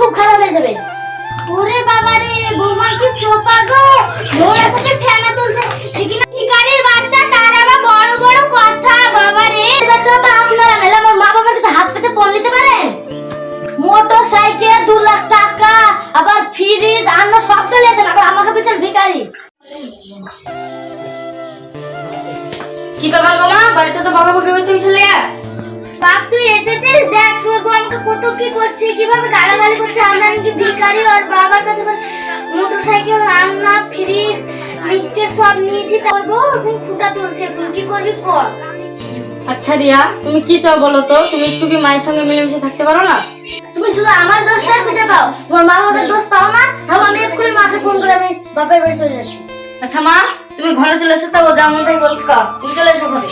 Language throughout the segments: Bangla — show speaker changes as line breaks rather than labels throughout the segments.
খুব খারাপ হয়ে যাবে। বাবা রে বৌমা কি চোপা গো? ঘোড়া থেকে ফেনা তুলছে। দেখি না? ভিখারির বাবা রে আপনারা নাহলে আমার মা বাবার কাছে হাত পেতে পণ নিতে পারেন? মোটর সাইকেল দু লাখ টাকা আবার ফ্রিজ আন্ন সব তো লেছেন আবার আমাকে পিছন ভিখারি।
কি ব্যাপার গো বাড়িতে তো বাবা বকে বলছে কিছু লেগে
বাপ তুই এসেছিস? দেখ তোর বউ আমাকে কত কি করছে কীভাবে গালাগালি করছে আমরা নাকি ভিখারি আর বাবার কাছে মোটর সাইকেল রান্না ফ্রিজ সব নিয়েছি তার বউ এখন খুঁটা তুলছে এখন কি করবি কর।
আচ্ছা রিয়া তুমি কি চাও বলো তো? তুমি একটু কি মায়ের সঙ্গে মিলেমিশে থাকতে পারো না?
তুমি শুধু আমার দোষটা খুঁজে পাও। তোমার মা বাবার দোষ পাও না তাহলে আমি এক্ষুনি মাকে ফোন করে আমি বাপের বাড়ি চলে আসি।
আচ্ছা মা তুমি ঘরে চলে এসো তো ও যেমন তাই বল কা। তুমি চলে এসো ঘরে।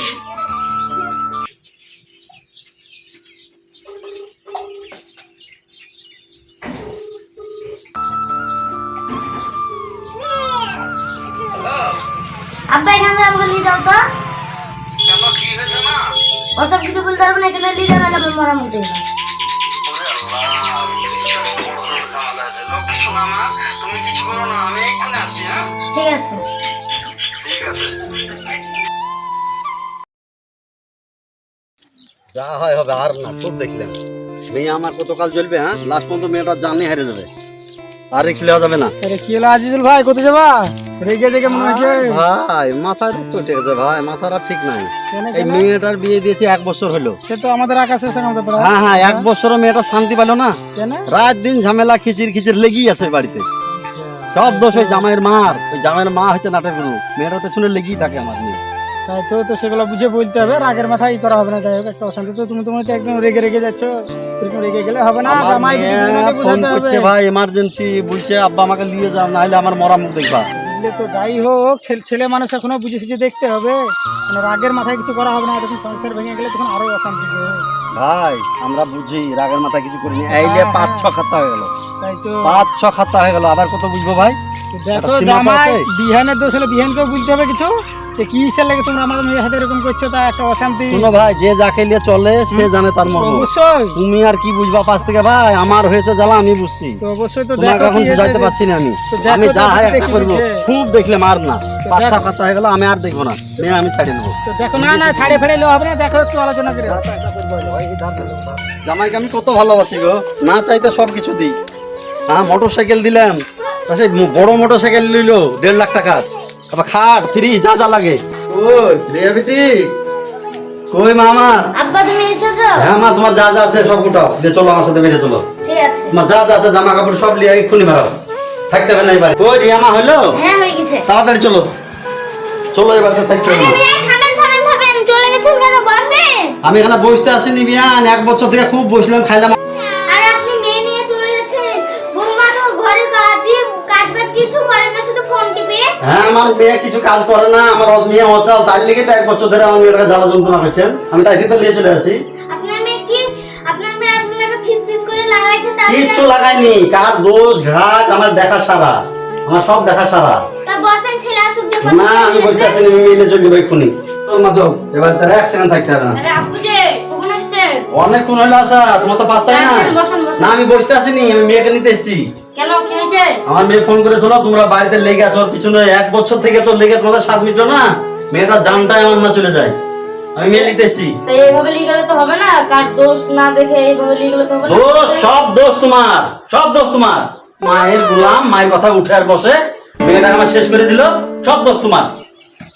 আব্বা এখানে আমাকে নিয়ে যাও তো। ওসব কিছু বলতে পারব না এখানে আমার মরা
তুমি কিছু করো না আমি এক্ষুনি আসছি হ্যাঁ?
ঠিক আছে।
ঠিক আছে।
যা হয় হবে আর না খুব দেখলাম। মেয়ে আমার কতকাল চলবে হ্যাঁ? লাস্ট পর্যন্ত মেয়েটা জানে হেরে যাবে। আর রিক্স নেওয়া যাবে না।
আরে কি হলো আজিজুল ভাই? কোথায় যাবা? রেগে রেগে মনে হচ্ছে।
ভাই মাথায় তো ঠিক আছে ভাই আর ঠিক নাই। এই মেয়েটার বিয়ে দিয়েছে এক বছর হলো।
সে তো আমাদের আকাশের সঙ্গে আমাদের।
হ্যাঁ হ্যাঁ এক বছরও মেয়েটা শান্তি পেল না।
কেন?
রাত দিন ঝামেলা খিচির খিচির লেগেই আছে বাড়িতে। সব দোষ ওই জামাইয়ের মার। ওই জামাইয়ের মা হচ্ছে নাটের গুরু। মেয়েটার পেছনে লেগেই থাকে আমার মেয়ে।
তাই তো তো সেগুলো বুঝে বলতে হবে। রাগের মাথায় করা হবে না যাই হোক একটা অশান্তি। তো তুমি তোমার একদম রেগে রেগে যাচ্ছ। এরকম রেগে গেলে হবে না জামাই
ফোন করছে ভাই এমার্জেন্সি বলছে আব্বা আমাকে নিয়ে যাও নাহলে আমার মরা মুখ দেখবা।
তো যাই হোক ছেলে- ছেলে মানুষ এখনও বুঝে সুঝে দেখতে হবে। মানে রাগের মাথায় কিছু করা হবে না তখন সংসার ভেঙে গেলে তখন আরও অশান্তি হবে।
ভাই আমরা বুঝি রাগের মাথায় কিছু করিনি। এইলে পাঁচ ছ খাতা হয়ে গেল।
তাই তো।
পাঁচ ছ খাতা হয়ে গেল। আবার কত বুঝব ভাই?
দেখো জামাই বিহানের দোষ হলে বিহানকেও বুঝতে হবে কিছু। যে কি হিসেবে লাগে তোমরা আমার মেয়ের সাথে এরকম করছ তা একটা অশান্তি।
শুনো ভাই যে যাকে নিয়ে চলে সে জানে তার মর্ম।
অবশ্যই।
তুমি আর কি বুঝবা পাশ থেকে? ভাই আমার হয়েছে জ্বালা আমি বুঝছি।
তো অবশ্যই তো দেখো
এখন বুঝাইতে। পারছি না আমি। আমি যা হয় একটা করব। খুব দেখলে মার না।
তো
পাঁচ ছ
দেখো।
খাতা হয়ে গেল আমি আর দেখব না। মেয়ে আমি ছাড়িয়ে নেব।
তো দেখো না না ছাড়ে ফেলে লো হবে না। দেখো একটু আলোচনা করে।
জামাইকে আমি কত ভালোবাসি গো। না চাইতে সব কিছু দিই। হ্যাঁ মোটর সাইকেল দিলাম সেই বড় মোটর সাইকেল নিল দেড় লাখ টাকার আবার খাট ফ্রি যা যা লাগে। ওই রিয়া বিটি কই মা
আব্বা তুমি এসেছ?
হ্যাঁ মা তোমার যা যা আছে সব গোটাও। দিয়ে চলো আমার সাথে বেরিয়ে চলো।
ঠিক আছে।
তোমার যা যা আছে জামা কাপড় সব লিয়ে এক্ষুনি বেরো থাকতে হবে না এবার। ওই রিয়া মা হইল?
হ্যাঁ হয়ে গেছে।
তাড়াতাড়ি চলো। চলো এবার তো থাকতে হবে আমি এখানে বসতে আসিনি বিয়ান এক বছর থেকে খুব বসলাম খাইলাম।
আরে আপনি মেয়ে নিয়ে চলে যাচ্ছেন। বৌমা তো ঘরের কাজই কিছু করে না শুধু ফোন টিপে।
হ্যাঁ আমার মেয়ে কিছু কাজ করে না আমার মেয়ে অচাল তার লেগে তো এক বছর ধরে আমার মেয়েটাকে জ্বালা যন্ত্রণা করছেন আমি তাই তো নিয়ে চলে আসি
আপনার মেয়ে কি আপনার মেয়ে আপনাকে ফিস ফিস করে লাগাইছে তার
কিচ্ছু লাগাইনি কার দোষ ঘাট আমার দেখা সারা আমার সব দেখা সারা।
তা বসেন ছেলে আসুক
না আমি বসতে আসিনি মেয়ে চলে যাব এক্ষুনি এবার তার এক সেকেন্ড থাকতে হবে না।
আরে আপু যে কখন আসছেন?
অনেকক্ষণ হলো আসা তোমার তো পাত্তাই না
বসেন, বসেন, বসেন।
না আমি বসতে আসিনি আমি মেয়েকে নিতে এসেছি।
কেন কি হয়েছে
আমার মেয়ে ফোন করে শোনো তোমরা বাড়িতে লেগে আছো ওর পিছনে এক বছর থেকে তো লেগে তোমাদের সাত মিটার না। মেয়েটা জানটাই আমার না চলে যায়। আমি মেয়ে নিতে এসেছি।
এইভাবে লিয়ে তো হবে না? কার দোষ না দেখে এইভাবে লিয়ে তো হবে না?
দোষ সব দোষ তোমার সব দোষ তোমার। মায়ের গোলাম মায়ের কথা উঠে আর বসে। মেয়েটা আমার শেষ করে দিল সব দোষ তোমার।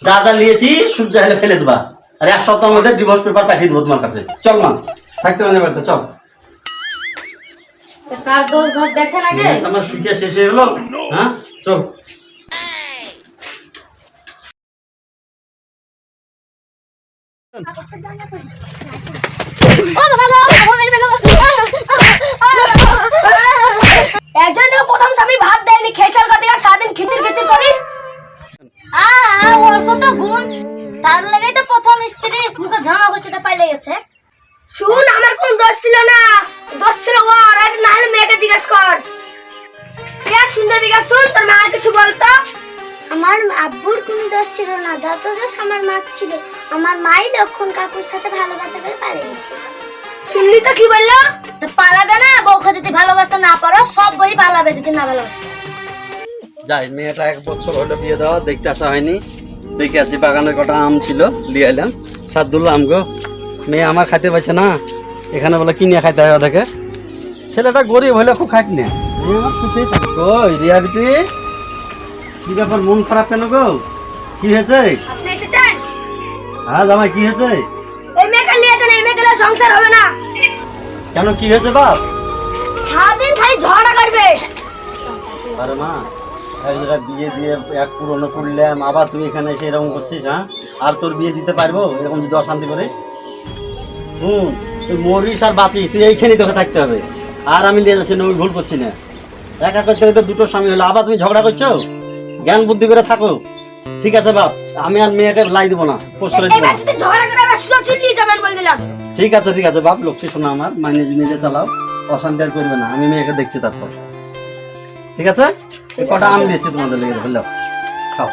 যা যা নিয়েছি সূর্য হেলে ফেলে দেবা। আর এক সপ্তাহের মধ্যে ডিভোর্স পেপার পাঠিয়ে দেবো তোমার কাছে। চল মা। থাকতে পারে বাড়িতে চল।
কার দোষ ঘর দেখেন আগে
আমার সুখে শেষ হয়ে গেলো। হ্যাঁ চল।
একজন তো প্রথম স্বামী ভাত দেয়নি খেসাল কথা সারাদিন খিচির খিচির করিস আহ ওর কত গুণ
তার লেগে তো প্রথম স্ত্রী মুখে ঝামা করছে তা পাইলে গেছে।
শুন আমার কোন দোষ ছিল না। দোষ ছিল ওর আর না হলে মেয়েকে জিজ্ঞেস কর। কে সুন্দর দিকে শুন তোর মা কিছু বলতো? আমার আব্বুর কোনো দোষ ছিল না যত দোষ আমার মা ছিল আমার মাই লক্ষণ কাকুর সাথে ভালোবাসা করে পালিয়ে গেছে। শুনলি তো কি বলল?
তো পালাবে না বউকে যদি ভালোবাসতে না পারো সব বই পালাবে যদি না ভালোবাসতে।
যাই মেয়েটা এক বছর হলো বিয়ে দেওয়া দেখতে আসা হয়নি। দেখে আসি বাগানের কটা আম ছিল লিয়ে এলাম সাদুল্লাহ আম গো। মেয়ে আমার খাইতে পারছে না। এখানে বলে কিনে খাইতে হয় ওদেরকে? ছেলেটা গরিব হলে খুব খাইট না। মেয়ে আমার সুখেই থাকে। কই রিয়া বিটি? কি ব্যাপার মন খারাপ কেন গো? কি হয়েছে? হ্যাঁ জামাই কি হয়েছে?
এই মেয়েকে নিয়ে যান এই মেয়েকে সংসার হবে না।
কেন কি হয়েছে বাপ?
সারাদিন খালি ঝগড়া করবে।
আরে মা এক জায়গায় বিয়ে দিয়ে এক পুরনো করলাম আবার তুই এখানে এসে এরকম করছিস হ্যাঁ? আর তোর বিয়ে দিতে পারব? এরকম যদি অশান্তি করে? হুম তুই মরিস আর বাঁচিস তুই এইখানেই তোকে থাকতে হবে। আর আমি নিয়ে যাচ্ছি না ভুল করছি না। একা করতে করতে দুটো স্বামী হলো আবার তুমি ঝগড়া করছ? জ্ঞান বুদ্ধি করে থাকো। ঠিক আছে বাপ আমি আর মেয়েকে লাই দেবো না প্রশ্রয় দেবো না। ঠিক আছে ঠিক আছে বাপ লক্ষ্মী শোনা আমার মানে নিজে চালাও অশান্তি আর করবে না আমি মেয়েকে দেখছি তারপর। ঠিক আছে? কটা আম দিয়েছি তোমাদের লেগে ফেলল খাও।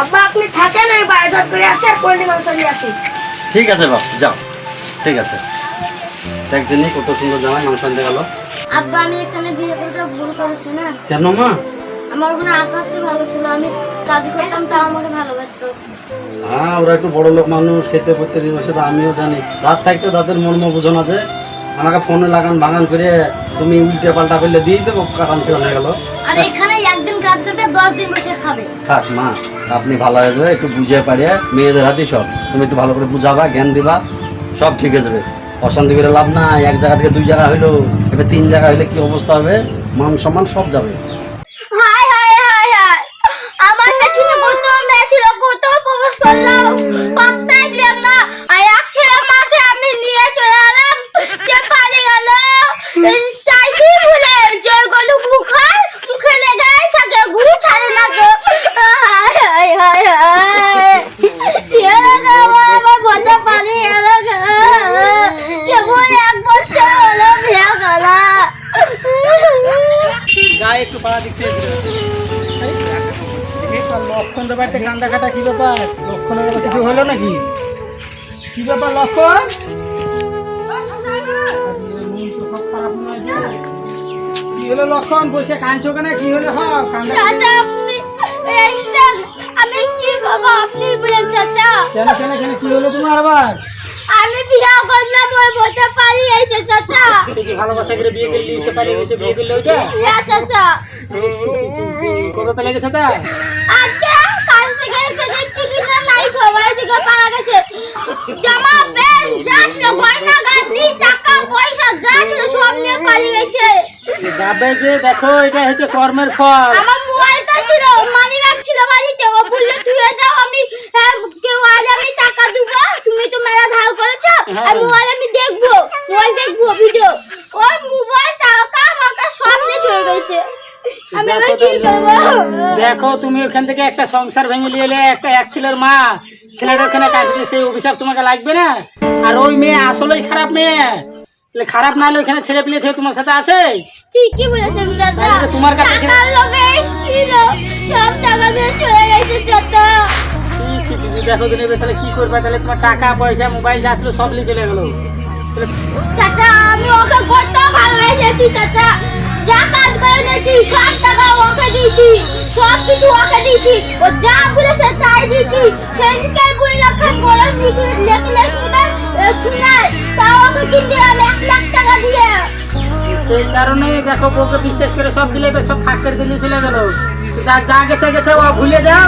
আব্বা আপনি থাকেন আমি বাজার করে আসি আর পোল্ট্রি মাংস নিয়ে আসি।
ঠিক আছে বাপ যাও। ঠিক আছে। একদিনই কত সুন্দর জামাই মাংস আনতে গেল।
আব্বা আমি এখানে বিয়ে করতে ভুল করেছি না?
কেন মা?
আমার ওখানে আকাশই ভালো ছিল আমি কাজ করতাম তা আমাকে ভালোবাসতো।
হ্যাঁ ওরা একটু বড় লোক মানুষ খেতে পড়তে দিন সেটা আমিও জানি। রাত থাকতে তাদের মর্ম বোঝো না যে। আমাকে ফোনে লাগান বাগান করে তুমি উল্টে পাল্টা করলে দিয়ে দেবো কাটান ছিল হয়ে গেল।
আর এখানে একদিন কাজ করবে দশ দিন বসে খাবে।
থাক মা আপনি ভালো হয়ে যাবে একটু বুঝে পারে মেয়েদের হাতে সব। তুমি একটু ভালো করে বুঝাবা জ্ঞান দিবা সব ঠিক হয়ে যাবে। অশান্তি করে লাভ না এক জায়গা থেকে দুই জায়গা হইল এবার তিন জায়গা হইলে কি অবস্থা হবে? মান সম্মান সব যাবে।
লক্ষণ বাড়িতে কান্দা কাটা কি ব্যাপার লক্ষণের কিছু হলো নাকি কি ব্যাপার লক্ষণ মন মনে। কি হলো লক্ষণ বসে কাঁদছো কেন কি হলো
চাচা আপনি আমি কি করব আপনি বলেন চাচা
কেন কেন কেন কি হলো তোমার আবার
আমি বিয়া করলাম ওই বলতে পারি এইছে চাচা
কি ভালোবাসা করে বিয়ে করলি সে পালিয়ে গেছে বিয়ে করলে ওইটা
হ্যাঁ চাচা
কবে পেলে গেছে তা
আজকে কাজ থেকে এসে দেখছি কিনা নাই খবর থেকে পাওয়া গেছে জামা প্যান্ট যা ছিল গয়না গাড়ি টাকা পয়সা যা ছিল সব নিয়ে পালিয়ে গেছে।
যাবে যে দেখো এটা হচ্ছে কর্মের ফল।
আমার মোবাইলটা ছিল মানি ব্যাগ ছিল বাড়িতে। ও বলল ধুয়ে যাও আমি হ্যাঁ, কেউ আজ আমি টাকা দেবো তুমি তো মেলা ধার করেছ আর মোবাইল আমি দেখব মোবাইল দেখব ভিডিও মোবাইল টাকা সব নিয়ে চলে গেছে।
দেখো তুমি ওখান থেকে একটা সংসার ভেঙে নিয়ে এলে একটা এক ছেলের মা ছেলেটা ওখানে কাজে সেই অভিশাপ তোমাকে লাগবে না? আর ওই মেয়ে আসলেই খারাপ মেয়ে। খারাপ না হলে ওখানে ছেলে পেলে থেকে তোমার সাথে আছে?
ঠিকই বলেছেন চাচা
তোমার কাছে
টাকার লোভে এসেছিল। সব টাকা দিয়ে চলে গেছে চাচা
দেখো দিনে তাহলে কি করবে? তাহলে তোমার টাকা পয়সা মোবাইল যা ছিল সব নিয়ে চলে গেলো।
চাচা আমি ওকে কত ভালোবেসেছি চাচা। সব কিছু ওকে দিয়েছি। ও যা বলেছে তাই দিয়েছি। সেদিনকে কুড়ি লক্ষ বলে নেকলেস কিনে শুনাই তাও ওকে কিনতে দিলাম এক লাখ টাকা দিয়ে।
সেই কারণে দেখো ওকে বিশ্বাস করে সব দিলে সব ফাঁক করে দিলে চলে গেল। যা যা গেছে গেছে, ও ভুলে যাও।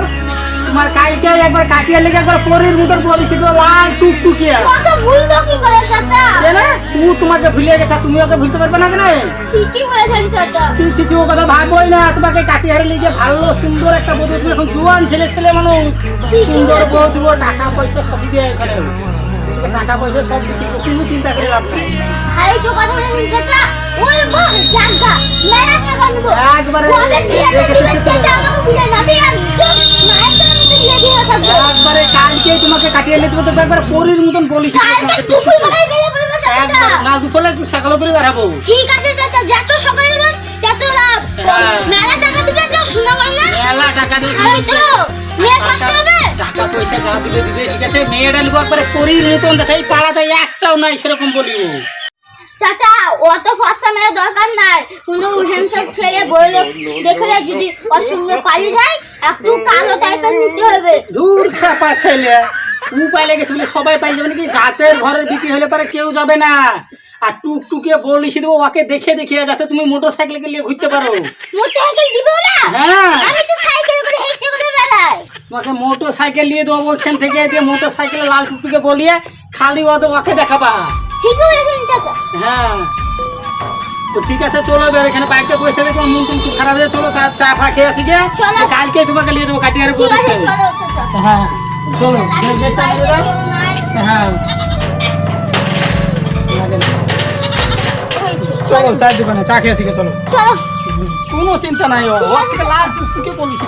তোমার কালকে একবার কাটিয়ে লেগে একবার পরের মতন পরিচিত লাল টুকটুকিয়া।
ওকে ভুলবো কি করে চাচা?
কেন তোমাকে ভুলে গেছে তুমি ওকে ভুলতে পারবে না কেন?
ঠিকই বলেছেন চাচা।
ছি ছি ছি, ও কথা ভাববোই না তোমাকে কাটিয়ে হারে ভালো সুন্দর একটা বধূ তুমি এখন জোয়ান ছেলে ছেলে মানুষ। সুন্দর বউ দিব টাকা পয়সা সবই দেয় এখানে। টাকা পয়সা সব কিছু চিন্তা করে লাভ নাই।
ভাই তো কথা বলেছেন চাচা। বলব জাগা। মেলা টাকা নেব
একবারে
ওদের বিয়ে চাচা? আমাকে না দিয়ে মায়ের
একবারে কালকে তোমাকে কাটিয়ে নিতে হবে তো একবার পরির মতন বলিস
কালকে দুপুর বেরিয়ে পড়ব চাচা।
না দুপুরে একটু সকালে করে বেড়াবো।
ঠিক আছে চাচা। যত সকালে যাবেন তত লাভ।
হ্যাঁ।
মেলা টাকা দিবেন তো শোনা না?
মেলা টাকা দিয়ে
আমি তো মেয়ে করতে হবে?
টাকা পয়সা যা দিবে দিবে ঠিক আছে? মেয়েটা লোক একবারে পরির মতন পাড়াতে একটাও নাই সেরকম বলিব।
চাচা অত ফর্সা মেয়ে দরকার নাই। কোনো হ্যান্ডসাম ছেলে বইলে দেখলে যদি ওর সঙ্গে পালিয়ে যায় একটু কালো টাইপের নিতে হবে।
দূর খাপা ছেলে। উ পাইলে গেছে বলে সবাই পাই যাবে নাকি? জাতের ঘরের বিক্রি হলে পরে কেউ যাবে না। আর টুক টুকে বলিস দেবো ওকে দেখে দেখে যাতে তুমি মোটর সাইকেল নিয়ে ঘুরতে পারো।
মোটরসাইকেল দিবে না?
হ্যাঁ।
আমি তো সাইকেল করে হেঁটে করে বেড়াই।
তোমাকে মোটর সাইকেল নিয়ে দেবো ওইখান থেকে দিয়ে মোটর সাইকেলে লাল টুকটুকে বলিয়ে খালি ও ওকে দেখাবা।
ঠিক বলেছেন চাচা।
হ্যাঁ। তো ঠিক আছে চলো এবার এখানে বাইকটা বসে থেকে তোমার মন খুব খারাপ হয়ে চলো চা ফা খেয়ে আসি গিয়ে
চলো।
কালকে তোমাকে নিয়ে দেবো কাটিয়ারে
আছে
হ্যাঁ চলো। হ্যাঁ। চলো
চা
দিবে না চা খেয়ে আসি চলো।
চলো।
কোনো চিন্তা নাই ও লাল টুকটুকে বলিস